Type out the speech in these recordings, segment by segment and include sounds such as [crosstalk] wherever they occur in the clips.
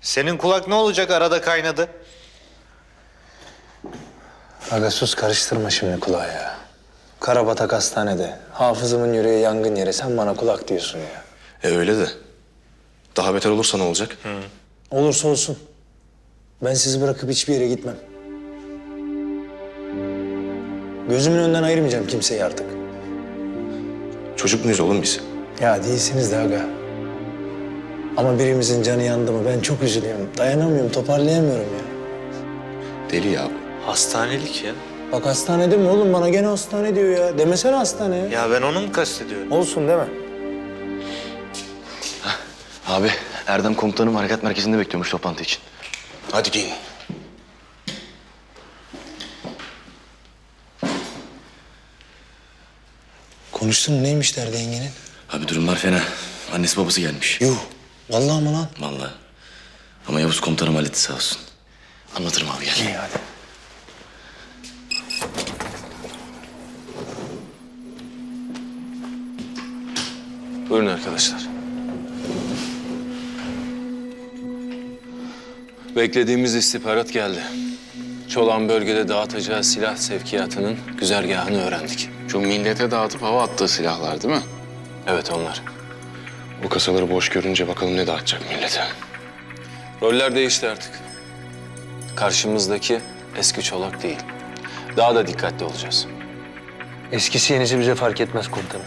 Senin kulak ne olacak arada kaynadı? Aga sus karıştırma şimdi kulağı ya. Karabatak hastanede. Hafızımın yüreği yangın yeri. Sen bana kulak diyorsun ya. E öyle de. Daha beter olursa ne olacak? Olursa olsun. Ben sizi bırakıp hiçbir yere gitmem. Gözümün önünden ayırmayacağım kimseyi artık. Çocuk muyuz oğlum biz? Ya değilsiniz de aga. Ama birimizin canı yandı mı ben çok üzülüyorum. Dayanamıyorum, toparlayamıyorum ya. Deli ya bu. Hastanelik ya. Bak hastanede mi oğlum? Bana gene hastane diyor ya. Demesene hastane ya. Ya ben onu mu kastediyorum? Olsun deme. Abi Erdem komutanım harekat merkezinde bekliyormuş toplantı için. Hadi giyin. Konuştun mu? Neymiş derdi yengenin? Abi durumlar fena. Annesi babası gelmiş. Yuh. Vallahi mı lan? Vallahi. Ama Yavuz komutanım halletti sağ olsun. Anlatırım abi gel. İyi hadi. Buyurun arkadaşlar. Beklediğimiz istihbarat geldi. Çolan bölgede dağıtacağı silah sevkiyatının güzergahını öğrendik. Şu millete dağıtıp hava attığı silahlar değil mi? Evet onlar. Bu kasaları boş görünce bakalım ne dağıtacak millete. Roller değişti artık. Karşımızdaki eski çolak değil. Daha da dikkatli olacağız. Eskisi yenisi bize fark etmez komutanım.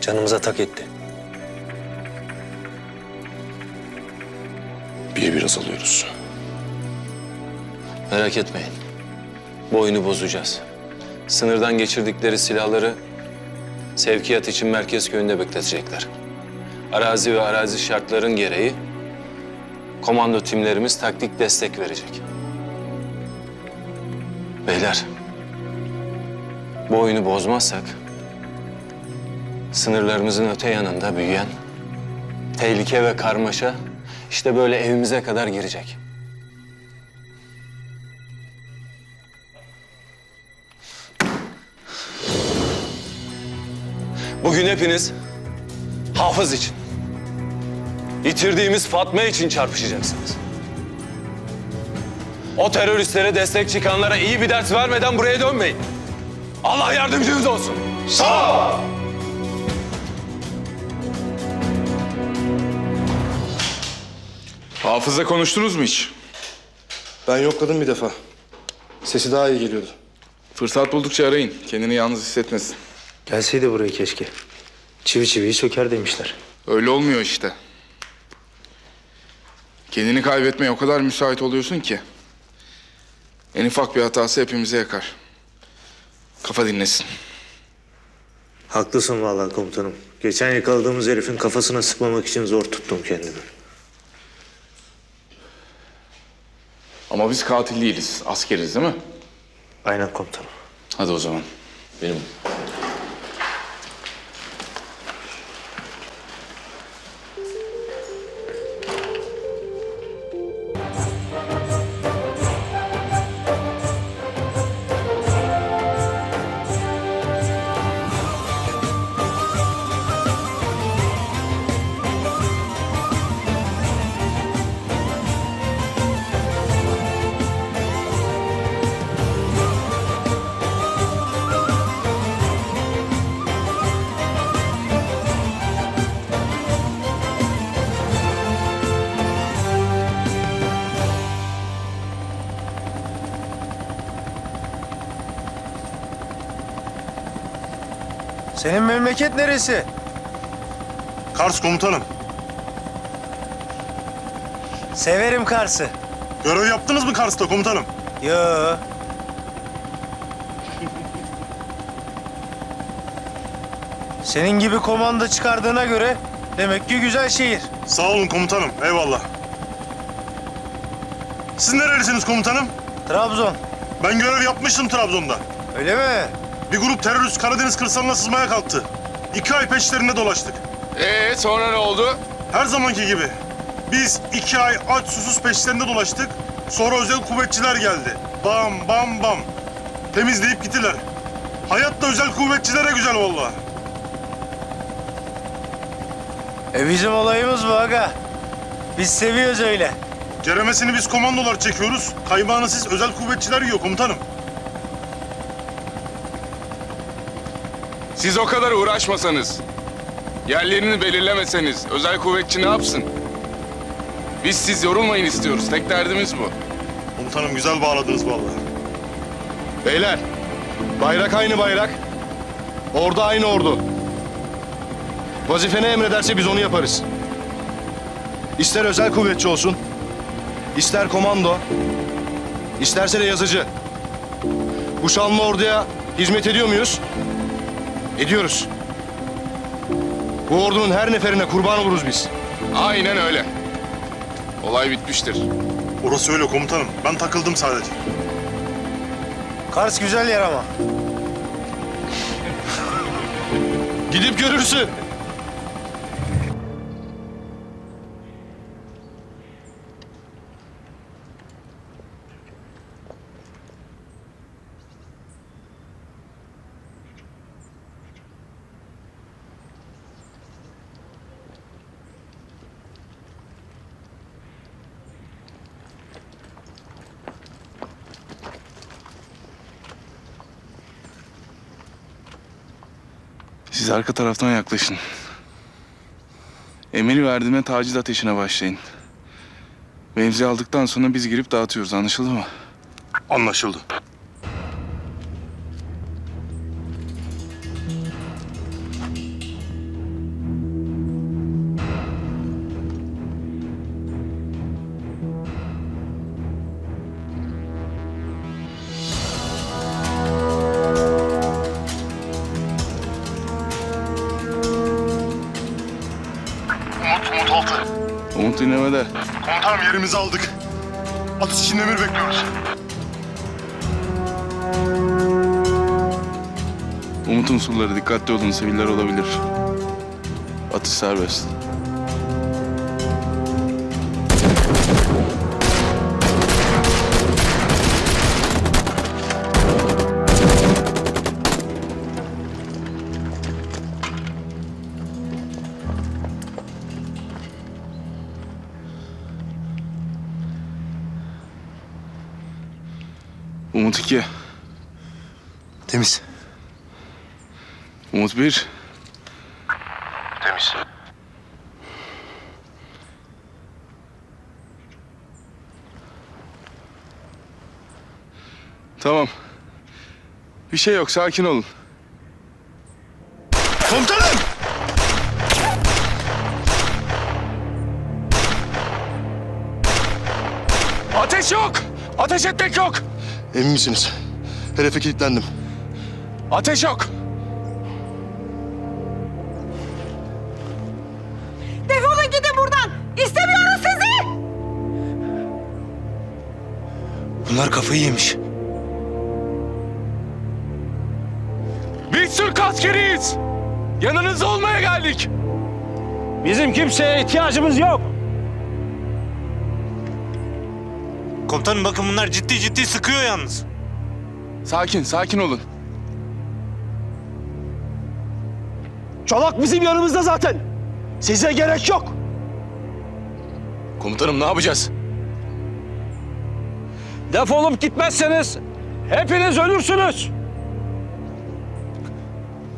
Canımıza tak etti. Bir bir azalıyoruz. Merak etmeyin. Bu oyunu bozacağız. Sınırdan geçirdikleri silahları sevkiyat için merkez köyünde bekletecekler. Arazi ve arazi şartların gereği komando timlerimiz taktik destek verecek. Beyler, bu oyunu bozmazsak sınırlarımızın öte yanında büyüyen tehlike ve karmaşa işte böyle evimize kadar girecek. Bugün hepiniz hafız için, yitirdiğimiz Fatma için çarpışacaksınız. O teröristlere destek çıkanlara iyi bir ders vermeden buraya dönmeyin. Allah yardımcınız olsun. Sağ ol. Hafızla konuştunuz mu hiç? Ben yokladım bir defa. Sesi daha iyi geliyordu. Fırsat buldukça arayın. Kendini yalnız hissetmesin. Gelseydi buraya keşke. Çivi çiviyi söker demişler. Öyle olmuyor işte. Kendini kaybetmeye o kadar müsait oluyorsun ki. En ufak bir hatası hepimize yakar. Kafa dinlesin. Haklısın vallahi komutanım. Geçen yakaladığımız herifin kafasına sıkmamak için zor tuttum kendimi. Ama biz katil değiliz. Askeriz değil mi? Aynen komutanım. Hadi o zaman. Benim. Senin memleket neresi? Kars komutanım. Severim Kars'ı. Görev yaptınız mı Kars'ta komutanım? Yo. Senin gibi komando çıkardığına göre demek ki güzel şehir. Sağ olun komutanım. Eyvallah. Siz nerelisiniz komutanım? Trabzon. Ben görev yapmıştım Trabzon'da. Öyle mi? Bir grup terörist Karadeniz kırsalına sızmaya kalktı. İki ay peşlerinde dolaştık. Ee sonra ne oldu? Her zamanki gibi. Biz iki ay aç susuz peşlerinde dolaştık. Sonra özel kuvvetçiler geldi. Bam bam bam. Temizleyip gittiler. Hayat da özel kuvvetçilere güzel vallahi. E bizim olayımız bu aga. Biz seviyoruz öyle. Ceremesini biz komandolar çekiyoruz. Kaymağını siz özel kuvvetçiler yiyor komutanım. Siz o kadar uğraşmasanız, yerlerini belirlemeseniz özel kuvvetçi ne yapsın? Biz siz yorulmayın istiyoruz. Tek derdimiz bu. Komutanım güzel bağladınız vallahi. Beyler, bayrak aynı bayrak. Ordu aynı ordu. Vazife ne emrederse biz onu yaparız. İster özel kuvvetçi olsun, ister komando, isterse de yazıcı. Bu şanlı orduya hizmet ediyor muyuz? Ediyoruz. Bu ordunun her neferine kurban oluruz biz. Aynen öyle. Olay bitmiştir. Orası öyle komutanım. Ben takıldım sadece. Kars güzel yer ama. Gidip görürsün. Siz arka taraftan yaklaşın. Emir verdiğime taciz ateşine başlayın. Mevzi aldıktan sonra biz girip dağıtıyoruz. Anlaşıldı mı? Anlaşıldı. Dinlemede. Komutanım yerimizi aldık. Atış için emir bekliyoruz. Umut unsurları dikkatli olun. Siviller olabilir. Atış serbest. Temiz. Umut 1. Temiz. Tamam. Bir şey yok. Sakin olun. Komutanım! Ateş yok! Ateş etmek yok! Emin misiniz? Hedefe kilitlendim. Ateş yok! Defolun gidin buradan. İstemiyoruz sizi. Bunlar kafayı yemiş. Biz Türk askeriyiz! Yanınızda olmaya geldik! Bizim kimseye ihtiyacımız yok. Komutanım bakın bunlar ciddi ciddi sıkıyor yalnız. Sakin, sakin olun. Çolak bizim yanımızda zaten. Size gerek yok. Komutanım ne yapacağız? Defolup gitmezseniz hepiniz ölürsünüz.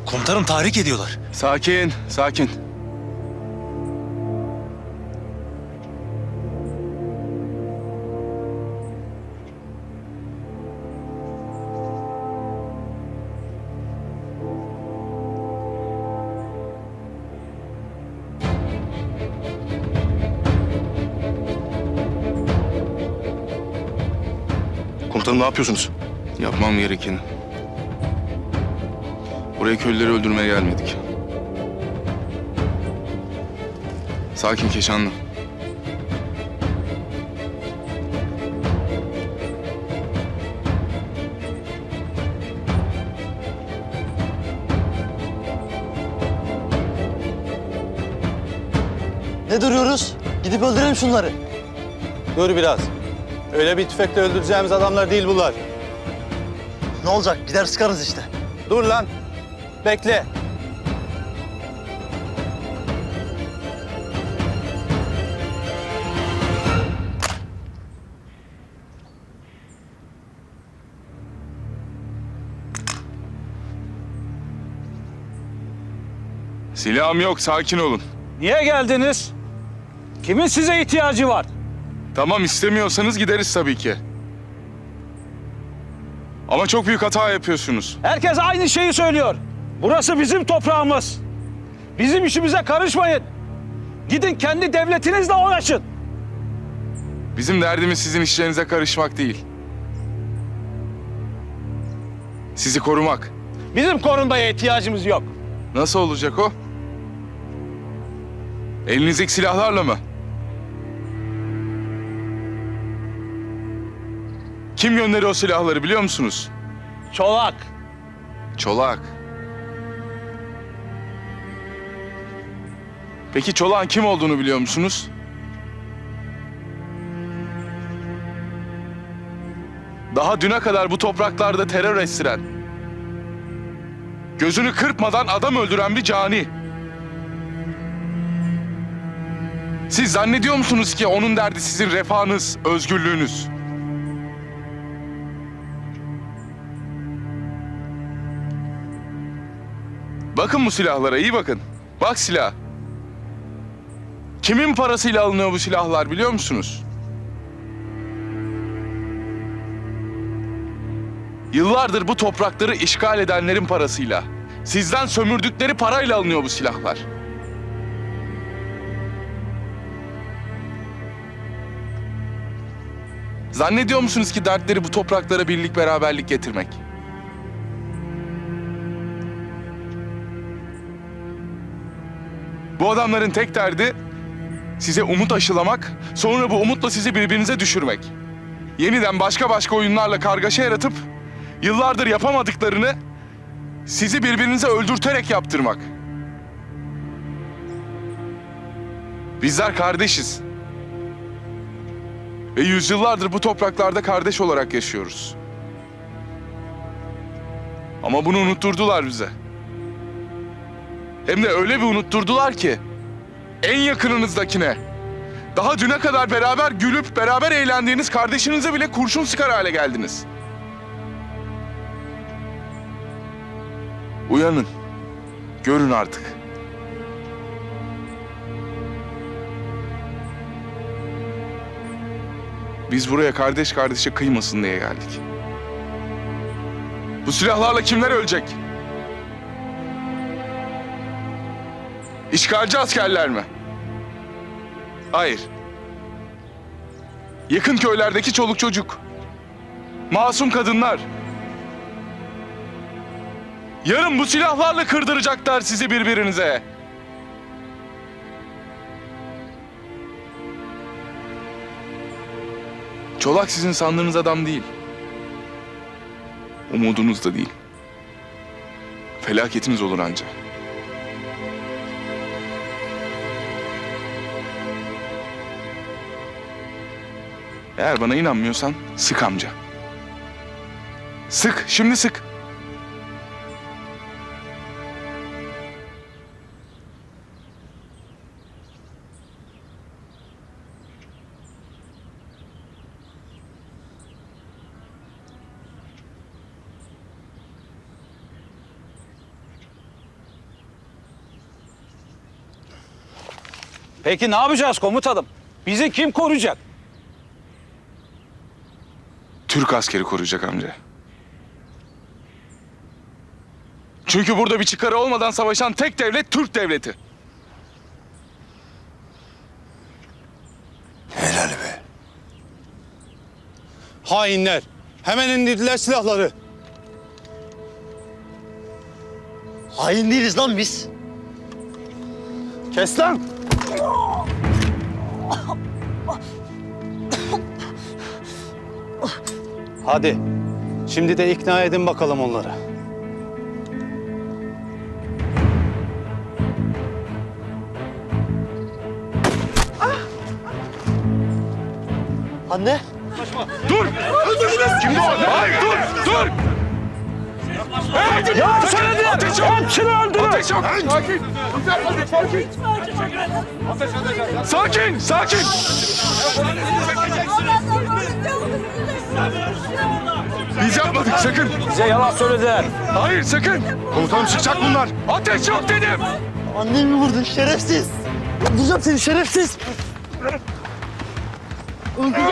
Komutanım tahrik ediyorlar. Sakin, sakin. Komutanım ne yapıyorsunuz? Yapmam gerekeni. Buraya köylüleri öldürmeye gelmedik. Sakin Keşanlı. Ne duruyoruz? Gidip öldürelim şunları. Dur biraz. Öyle bir tüfekle öldüreceğimiz adamlar değil bunlar. Ne olacak? Gider sıkarız işte. Dur lan. Bekle. Silahım yok, sakin olun. Niye geldiniz? Kimin size ihtiyacı var? Tamam istemiyorsanız gideriz tabii ki. Ama çok büyük hata yapıyorsunuz. Herkes aynı şeyi söylüyor. Burası bizim toprağımız. Bizim işimize karışmayın. Gidin kendi devletinizle uğraşın. Bizim derdimiz sizin işlerinize karışmak değil. Sizi korumak. Bizim korunmaya ihtiyacımız yok. Nasıl olacak o? Elinizdeki silahlarla mı? Kim gönderiyor o silahları biliyor musunuz? Çolak. Çolak. Peki Çolak'ın kim olduğunu biliyor musunuz? Daha düne kadar bu topraklarda terör estiren, gözünü kırpmadan adam öldüren bir cani. Siz zannediyor musunuz ki onun derdi sizin refahınız, özgürlüğünüz? Bakın bu silahlara, iyi bakın. Bak silah. Kimin parasıyla alınıyor bu silahlar biliyor musunuz? Yıllardır bu toprakları işgal edenlerin parasıyla, sizden sömürdükleri parayla alınıyor bu silahlar. Zannediyor musunuz ki dertleri bu topraklara birlik beraberlik getirmek? Bu adamların tek derdi size umut aşılamak, sonra bu umutla sizi birbirinize düşürmek. Yeniden başka başka oyunlarla kargaşa yaratıp yıllardır yapamadıklarını sizi birbirinize öldürterek yaptırmak. Bizler kardeşiz. Ve yüzyıllardır bu topraklarda kardeş olarak yaşıyoruz. Ama bunu unutturdular bize. Hem de öyle bir unutturdular ki en yakınınızdakine daha düne kadar beraber gülüp beraber eğlendiğiniz kardeşinize bile kurşun sıkar hale geldiniz. Uyanın. Görün artık. Biz buraya kardeş kardeşe kıymasın diye geldik. Bu silahlarla kimler ölecek? İşgalci askerler mi? Hayır. Yakın köylerdeki çoluk çocuk. Masum kadınlar. Yarın bu silahlarla kırdıracaklar sizi birbirinize. Çolak sizin sandığınız adam değil. Umudunuz da değil. Felaketiniz olur ancak. Eğer bana inanmıyorsan sık amca. Sık, şimdi sık. Peki ne yapacağız komutanım? Bizi kim koruyacak? Türk askeri koruyacak amca. Çünkü burada bir çıkarı olmadan savaşan tek devlet Türk devleti. Helal be. Hainler. Hemen indirdiler silahları. Hain değiliz lan biz. Kes lan. [laughs] Hadi. Şimdi de ikna edin bakalım onları. Anne. Dur! Kimdi o? Hayır dur! Dur! Ya söylediler. Ateş yok! Hepsini öldürün. Ateş yok! Sakin! Sakin! Sakin! Sakin! Biz yapmadık sakın. Bize yalan söylediler. Hayır sakın. Komutanım çıkacak bunlar. Ateş yok dedim. Annemi vurdun şerefsiz. Öldüreceğim seni şerefsiz. Öldüreceğim.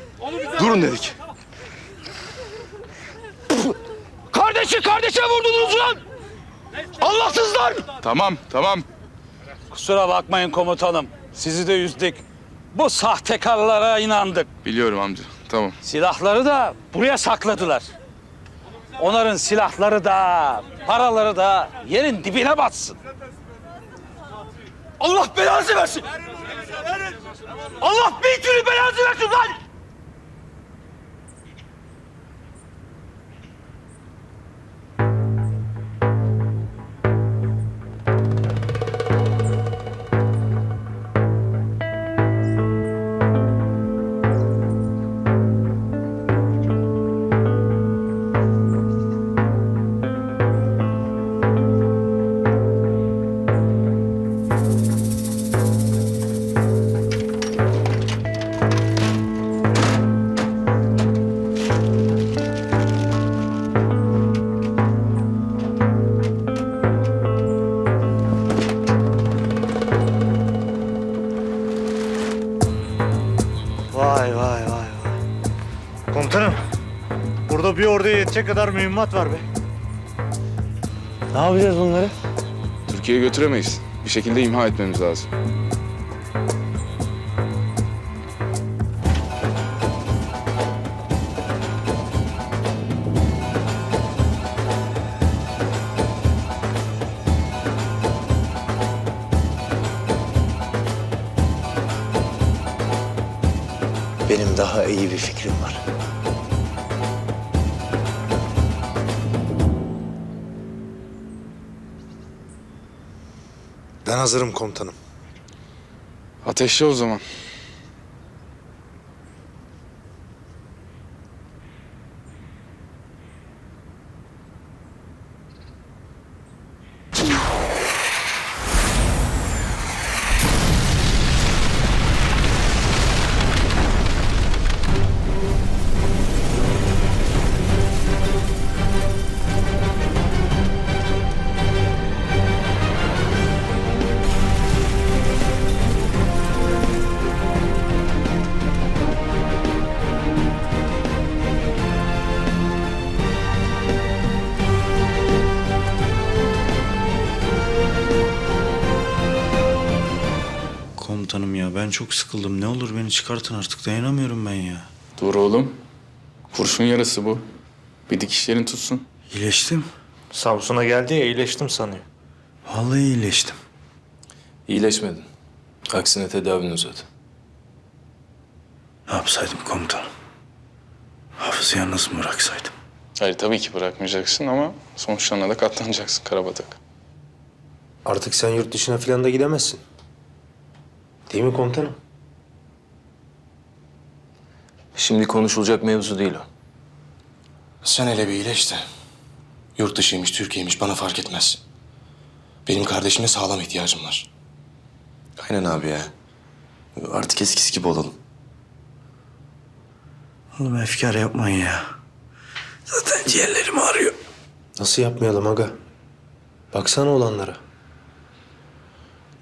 Durun dedik. Kardeşi kardeşe vurdunuz lan! Allahsızlar! Tamam, tamam. Kusura bakmayın komutanım. Sizi de üzdük. Bu sahtekarlara inandık. Biliyorum amca. Tamam. Silahları da buraya sakladılar. Onların silahları da, paraları da yerin dibine batsın. Allah belanızı versin! Allah bin türlü belanızı versin lan! Vay vay vay vay. Komutanım. Burada bir orduya yetecek kadar mühimmat var be. Ne yapacağız bunları? Türkiye'ye götüremeyiz. Bir şekilde imha etmemiz lazım. Bir fikrim var. Ben hazırım komutanım. Ateşli o zaman. Çok sıkıldım. Ne olur beni çıkartın artık. Dayanamıyorum ben ya. Dur oğlum. Kurşun yarası bu. Bir dikişlerin tutsun. İyileştim. Samsun'a geldi ya iyileştim sanıyor. Vallahi iyileştim. İyileşmedin. Aksine tedavin uzadı. Ne yapsaydım komutanım? Hafızı yalnız mı bıraksaydım? Hayır tabii ki bırakmayacaksın ama sonuçlarına da katlanacaksın Karabatak. Artık sen yurt dışına falan da gidemezsin. Değil mi komutanım? Şimdi konuşulacak mevzu değil o. Sen hele bir iyileş de. Yurt dışıymış, Türkiye'ymiş bana fark etmez. Benim kardeşime sağlam ihtiyacım var. Aynen abi ya. Artık eskisi gibi olalım. Oğlum efkar yapmayın ya. Zaten ciğerlerim ağrıyor. Nasıl yapmayalım aga? Baksana olanlara.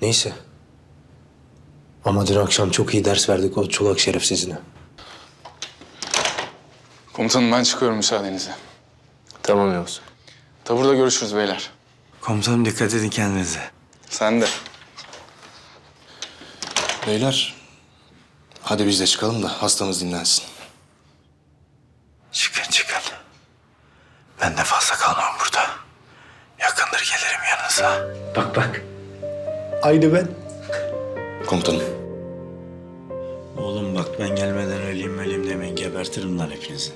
Neyse. Ama dün akşam çok iyi ders verdik o çolak şerefsizine. Komutanım ben çıkıyorum müsaadenizle. Tamam Yavuz. Taburda görüşürüz beyler. Komutanım dikkat edin kendinize. Sen de. Beyler, Hadi biz de çıkalım da hastamız dinlensin. Çıkın çıkın. Ben de fazla kalmam burada. Yakındır gelirim yanınıza. Bak bak. Aynı ben. Komutanım. Oğlum bak ben gelmeden öleyim öleyim demeyin gebertirim lan hepinizi.